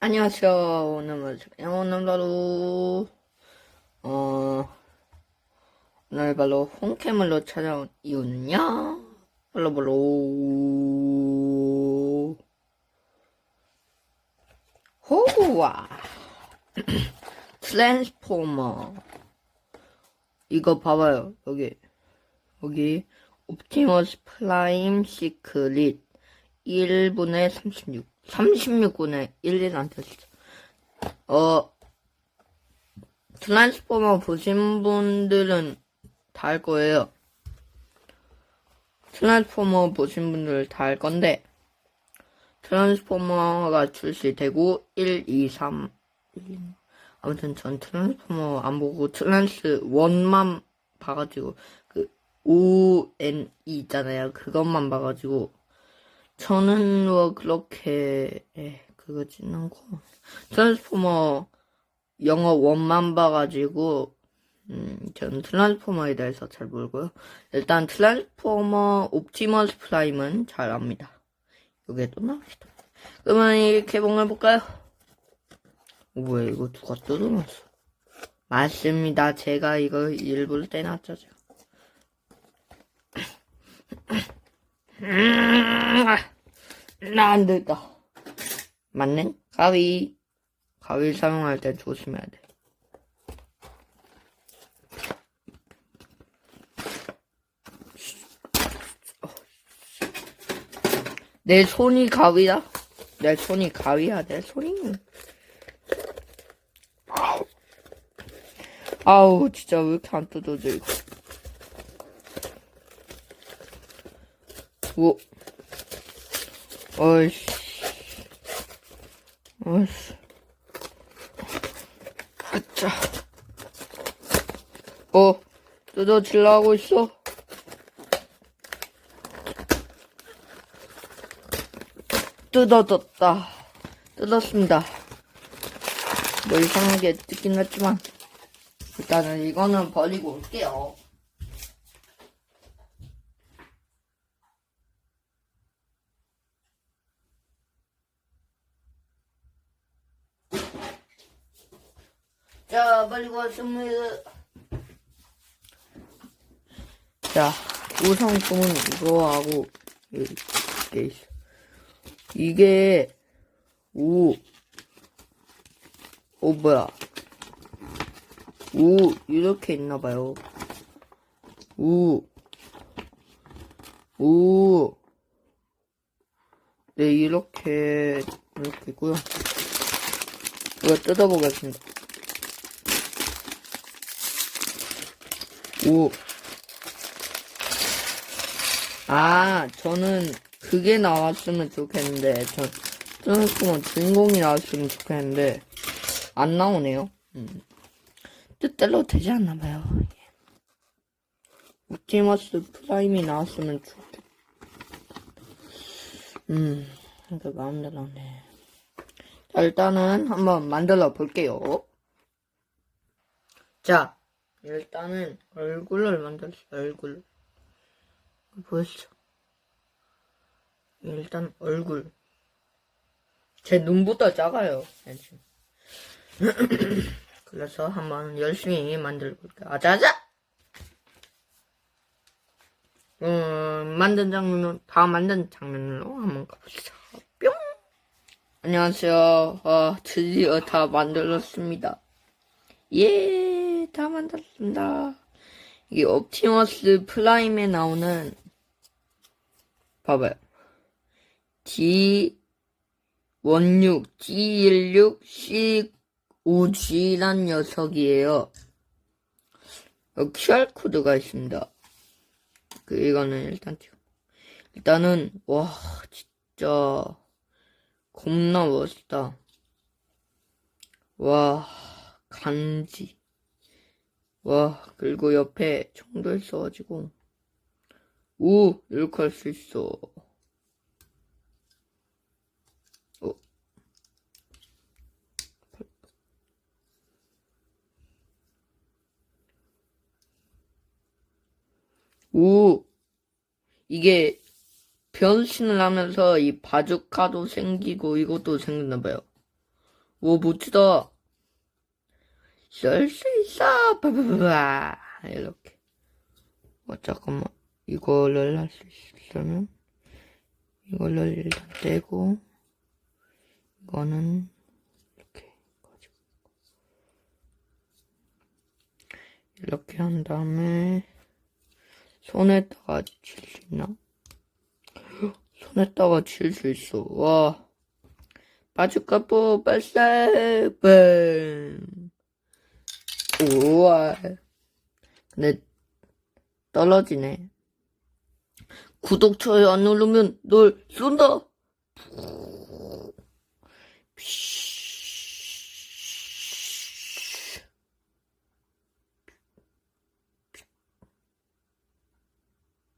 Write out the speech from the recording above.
안녕하세요. 오늘은 오늘 바로 어 오늘 바로 홈캠으로 찾아온 이유는요. 바로 바로 호우와 트랜스포머 이거 봐봐요. 여기 여기 옵티머스 프라임 시크릿 1분의 36 36분의 1이란 뜻이죠. 어 트랜스포머 보신 분들은 다 알 거예요. 트랜스포머 보신 분들 다 알 건데 트랜스포머가 출시되고 1, 2, 3 1, 아무튼 전 트랜스포머 안 보고 트랜스 1만 봐가지고 그 O, N, E 있잖아요. 그것만 봐가지고 저는 뭐 그렇게 예, 그거진 않고 트랜스포머 영어 원만 봐가지고 음, 저는 트랜스포머에 대해서 잘 모르고요. 일단 트랜스포머 옵티머스 프라임은 잘 압니다. 여기에 또 나옵니다. 그러면 이 개봉해볼까요? 오, 뭐야 이거 누가 뜯어놨어? 맞습니다. 제가 이거 일부러 떼놨죠. 제가. 나안 됐다. 맞네? 가위. 가위 사용할 때 조심해야 돼. 내 손이 가위야? 내 손이 가위야, 내 손이. 아우, 진짜 왜 이렇게 안 뜯어져, 이거. 오. 어이씨. 어이씨. 아짜. 어, 뜯어 질라 하고 있어? 뜯어졌다. 뜯었습니다. 뭐 이상하게 뜯긴 했지만, 일단은 이거는 버리고 올게요. 자, 버리고 왔습니다. 자, 우선품은 이거하고, 이게 있어. 이게, 오, 오, 뭐야. 오, 이렇게 있나봐요. 오, 오, 네, 이렇게, 이렇게 있고요. 이거 뜯어보겠습니다. 오. 아, 저는 그게 나왔으면 좋겠는데, 저, 트랜스포머 주인공이 나왔으면 좋겠는데, 안 나오네요. 음. 뜻대로 되지 않나봐요. 옵티머스 프라임이 나왔으면 좋겠, 음, 그러니까 마음대로 안 해. 자, 일단은 한번 만들어 볼게요. 자, 일단은 얼굴을 만들었어요. 얼굴. 보였죠? 일단 얼굴. 제 눈보다 작아요. 그래서 한번 열심히 만들어 볼게요. 아자아자! 음, 만든 장면은, 다 만든 장면으로 한번 가보시죠. 뿅! 안녕하세요. 어, 드디어 다 만들었습니다. 예, 다 만들었습니다. 이게 옵티머스 프라임에 나오는, 봐봐요. D16, D16, C5G란 녀석이에요. 어, QR코드가 있습니다. 그, 이거는 일단 찍어. 일단은, 와, 진짜, 겁나 멋있다. 와, 간지. 와, 그리고 옆에 총도 있어가지고. 오, 이렇게 할 수 있어. 어. 오, 이게 변신을 하면서 이 바주카도 생기고 이것도 생겼나봐요. 오, 멋지다. 쏠 수 있어. 빠바바바. 이렇게. 어, 잠깐만. 이거를 할 수 있으면, 이거를 일단 떼고, 이거는, 이렇게 가지고. 이렇게 한 다음에, 손에다가 칠 수 있나? 손에다가 칠 수 있어. 와. 바주카포 발사 뱀. 우와. 근데 떨어지네. 구독, 좋아요 안 누르면 널 쏜다.